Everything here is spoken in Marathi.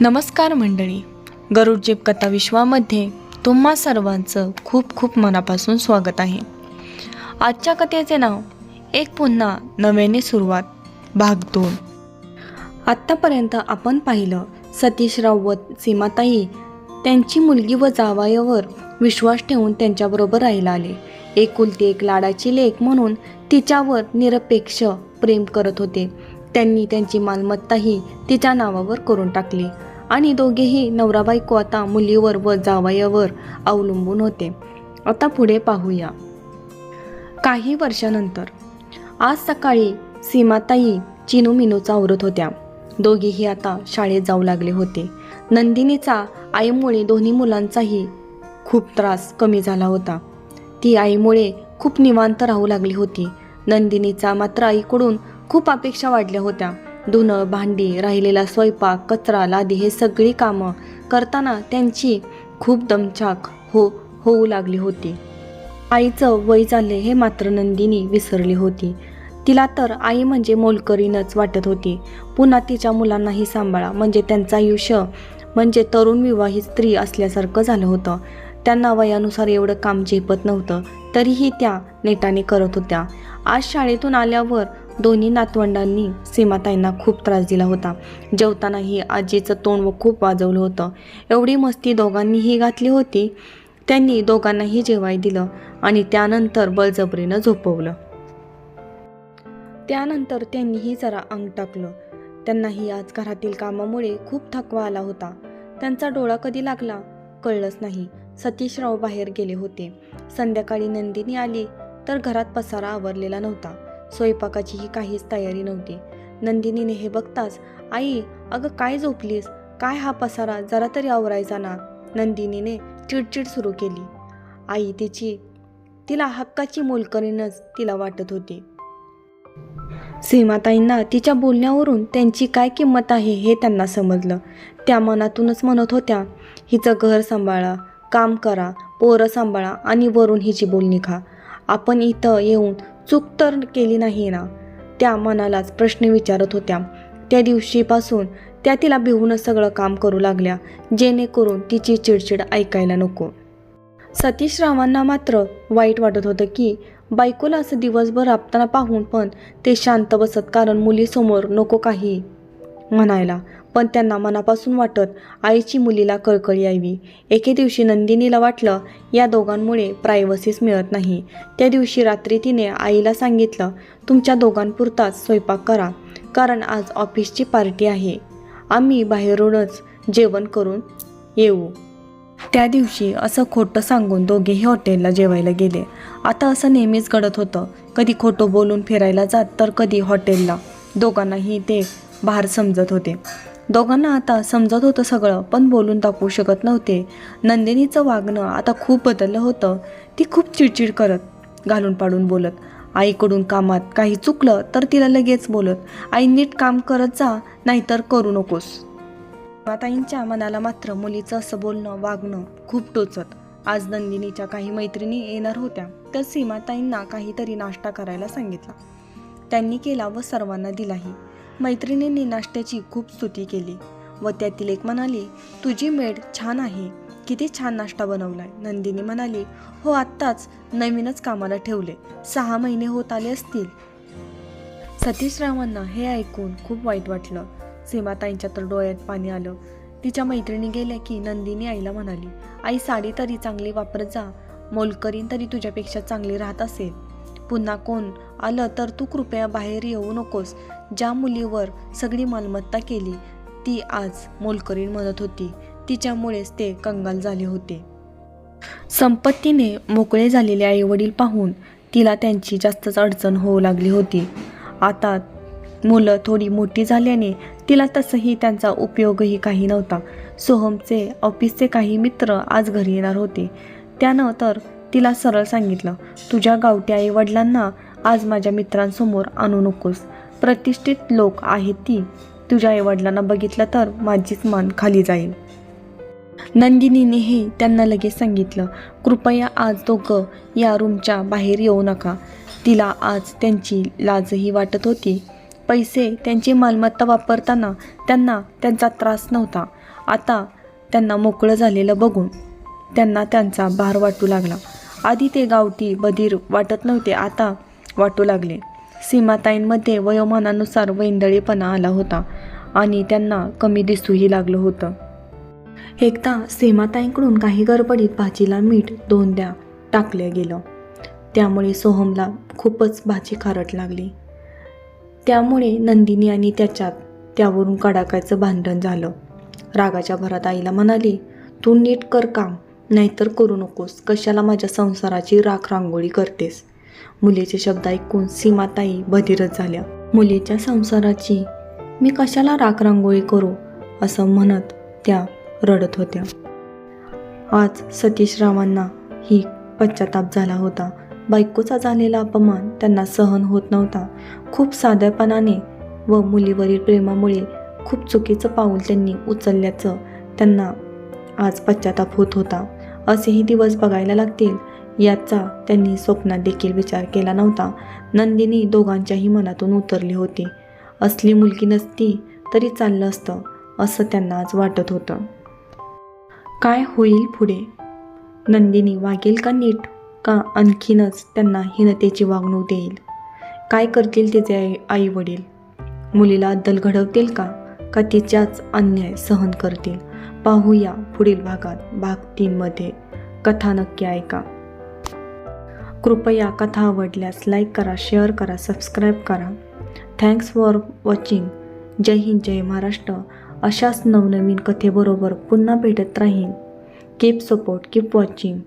नमस्कार मंडळी. गरुडजीप कथा विश्वामध्ये तुम्हा सर्वांचं खूप खूप मनापासून स्वागत आहे. आजच्या कथेचे नाव एक पुन्हा नव्याने सुरुवात भाग दोन. आत्तापर्यंत आपण पाहिलं सतीशराव व सीमाताई त्यांची मुलगी व जावायावर विश्वास ठेवून त्यांच्याबरोबर राहायला आले. एकुलती एक लाडाची लेख म्हणून तिच्यावर निरपेक्ष प्रेम करत होते. त्यांनी त्यांची मालमत्ताही तिच्या नावावर करून टाकली. आणि दोघेही नवरा बायको आता मुलीवर व जावयावर अवलंबून होते. आता पुढे पाहूया. काही वर्षानंतर आज सकाळी सीमाताई चिनू मिनूचा आवरत होत्या. दोघेही आता शाळेत जाऊ लागले होते. नंदिनीचा आईमुळे दोन्ही मुलांचाही खूप त्रास कमी झाला होता. ती आईमुळे खूप निवांत राहू लागली होती. नंदिनीचा मात्र आईकडून खूप अपेक्षा वाढल्या होत्या. धुणं भांडी राहिलेला स्वयंपाक कचरा लादी हे सगळी कामं करताना त्यांची खूप दमछाक हो होऊ लागली होती. आईचं वय चालले हे मात्र नंदिनी विसरली होती. तिला तर आई म्हणजे मोलकरीनच वाटत होती. पुन्हा तिच्या मुलांनाही सांभाळा म्हणजे त्यांचं आयुष्य म्हणजे तरुण विवाहित स्त्री असल्यासारखं झालं होतं. त्यांना वयानुसार एवढं काम झेपत नव्हतं तरीही त्या नेटाने करत होत्या. आज शाळेतून आल्यावर दोन्ही नातवंडांनी सीमाताईंना खूप त्रास दिला होता. जेवतानाही आजीचं तोंड व खूप वाजवलं होतं. एवढी मस्ती दोघांनीही घातली होती. त्यांनी दोघांनाही जेवाय दिलं आणि त्यानंतर बळजबरीनं झोपवलं. त्यानंतर त्यांनीही जरा अंग टाकलं. त्यांनाही आज घरातील कामामुळे खूप थकवा आला होता. त्यांचा डोळा कधी लागला कळलंच नाही. सतीशराव बाहेर गेले होते. संध्याकाळी नंदिनी आली तर घरात पसारा आवरलेला नव्हता. स्वयंपाकाचीही काहीच तयारी नव्हती. नंदिनीने हे बघताच आई अगं काय झोपलीस? काय हा पसारा? जरा तरी आवरायचा ना. नंदिनीने चिडचिड सुरू केली. आई तिची तिला हक्काची मोलकरीनच तिला वाटत होती. सीमाताईंना तिच्या बोलण्यावरून त्यांची काय किंमत आहे हे त्यांना समजलं. त्या मनातूनच म्हणत होत्या हिचं घर सांभाळा काम करा पोरं सांभाळा आणि वरून हिची बोलणी खा. आपण इथं येऊन चूक तर केली नाही ना? त्या मनालाच प्रश्न विचारत होत्या. त्या दिवशीपासून त्या तिला भिवूनच सगळं काम करू लागल्या जेणेकरून तिची चिडचिड ऐकायला नको. सतीशरावांना मात्र वाईट वाटत होतं की बायकोला असं दिवसभर राबताना पाहून पण ते शांत बसत कारण मुलीसमोर नको काही म्हणायला. पण त्यांना मनापासून वाटत आईची मुलीला कळकळी यावी. एके दिवशी नंदिनीला वाटलं या दोघांमुळे प्रायव्हसीच मिळत नाही. त्या दिवशी रात्री तिने आईला सांगितलं तुमच्या दोघांपुरताच स्वयंपाक करा कारण आज ऑफिसची पार्टी आहे. आम्ही बाहेरूनच जेवण करून येऊ. त्या दिवशी असं खोटं सांगून दोघेही हॉटेलला जेवायला गेले. आता असं नेहमीच घडत होतं. कधी खोटं बोलून फिरायला जात तर कधी हॉटेलला. दोघांनाही ते बाहेर समजत होते. दोघांना आता समजत होतं सगळं पण बोलून दाखवू शकत नव्हते. नंदिनीचं वागणं आता खूप बदललं होतं. ती खूप चिडचिड करत घालून पाडून बोलत. आईकडून कामात काही चुकलं तर तिला लगेच बोलत आई नीट काम करत जा नाहीतर करू नकोस. माताईंच्या मनाला मात्र मुलीचं असं बोलणं वागणं खूप टोचत. आज नंदिनीच्या काही मैत्रिणी येणार होत्या. तर सीमाताईंना काहीतरी नाश्ता करायला सांगितला. त्यांनी केला व सर्वांना दिलाही. मैत्रिणींनी नाश्त्याची खूप स्तुती केली व त्यातील एक म्हणाली तुझी मेड छान आहे. किती छान नाश्ता बनवलाय. नंदिनी म्हणाली हो आत्ताच नवीनच कामाला ठेवले. सहा महिने होत आले असतील. सतीशरावांना हे ऐकून खूप वाईट वाटलं. सीमाताईंच्या तर डोळ्यात पाणी आलं. तिच्या मैत्रिणी गेल्या की नंदिनी आईला म्हणाली आई साडी तरी चांगली वापरत जा. मोलकरीन तरी तुझ्यापेक्षा चांगली राहत असेल. पुन्हा कोण आलं तर तू कृपया बाहेर येऊ नकोस. ज्या मुलीवर सगळी मालमत्ता केली ती आज मोलकरीण म्हणत होती. तिच्यामुळेच ते कंगाल झाले होते. संपत्तीने मोकळे झालेले आईवडील पाहून तिला त्यांची जास्तच अडचण होऊ लागली होती. आता मुलं थोडी मोठी झाल्याने तिला तसंही त्यांचा उपयोगही काही नव्हता. सोहमचे ऑफिसचे काही मित्र आज घरी येणार होते. त्यानं तर तिला सरळ सांगितलं तुझ्या गावठी आई वडिलांना आज माझ्या मित्रांसमोर आणू नकोस. प्रतिष्ठित लोक आहेत ती. तुझ्या आईवडिलांना बघितलं तर माझीच मान खाली जाईल. नंदिनीनेही त्यांना लगेच सांगितलं कृपया आज दोघं या रूमच्या बाहेर येऊ नका. तिला आज त्यांची लाजही वाटत होती. पैसे त्यांची मालमत्ता वापरताना त्यांना त्यांचा त्रास नव्हता. आता त्यांना मोकळं झालेलं बघून त्यांना त्यांचा भार वाटू लागला. आधी ते गावठी बधीर वाटत नव्हते आता वाटू लागले. सीमाताईंमध्ये वयोमानानुसार वैंदळीपणा आला होता आणि त्यांना कमी दिसूही लागलं होतं. एकदा सीमाताईंकडून काही गडबडीत भाजीला मीठ दोनदा टाकलं गेलं. त्यामुळे सोहमला खूपच भाजी खारट लागली. त्यामुळे नंदिनी आणि त्याच्यात त्यावरून कडाकायचं भांडण झालं. रागाच्या भरात आईला म्हणाली तू नीट कर काम नाहीतर करू नकोस. कशाला माझ्या संसाराची राख रांगोळी करतेस? मुलीचे शब्द ऐकून सीमाताई बधिरच झाल्या. मुलीच्या संसाराची मी कशाला राख रांगोळी करू? असं म्हणत त्या रडत होत्या. आज सतीशरावांना ही पश्चाताप झाला होता. बायकोचा झालेला अपमान त्यांना सहन होत नव्हता. खूप साध्यापणाने व मुलीवरील प्रेमामुळे खूप चुकीचं पाऊल त्यांनी उचलल्याचं त्यांना आज पश्चाताप होत होता. असेही दिवस बघायला लागतील याचा त्यांनी स्वप्नात देखील विचार केला नव्हता. नंदिनी दोघांच्याही मनातून उतरली होती. असली मुलगी नसती तरी चाललं असतं असं त्यांना आज वाटत होतं. काय होईल पुढे? नंदिनी वागेल का नीट? का आणखीनच त्यांना हीनतेची वागणूक देईल? काय करतील तिचे आई वडील मुलीला अद्दल घडवतील का? का तिच्याच अन्याय सहन करतील? पाहूया पुढील भागात भाग तीनमध्ये. कथा नक्की ऐका. कृपया कथा आवडल्यास लाईक करा शेअर करा सबस्क्राईब करा. Thanks for watching. जय हिंद जय महाराष्ट्र. अशाच नवनवीन कथेबरोबर पुन्हा भेटत राहीन. Keep support keep watching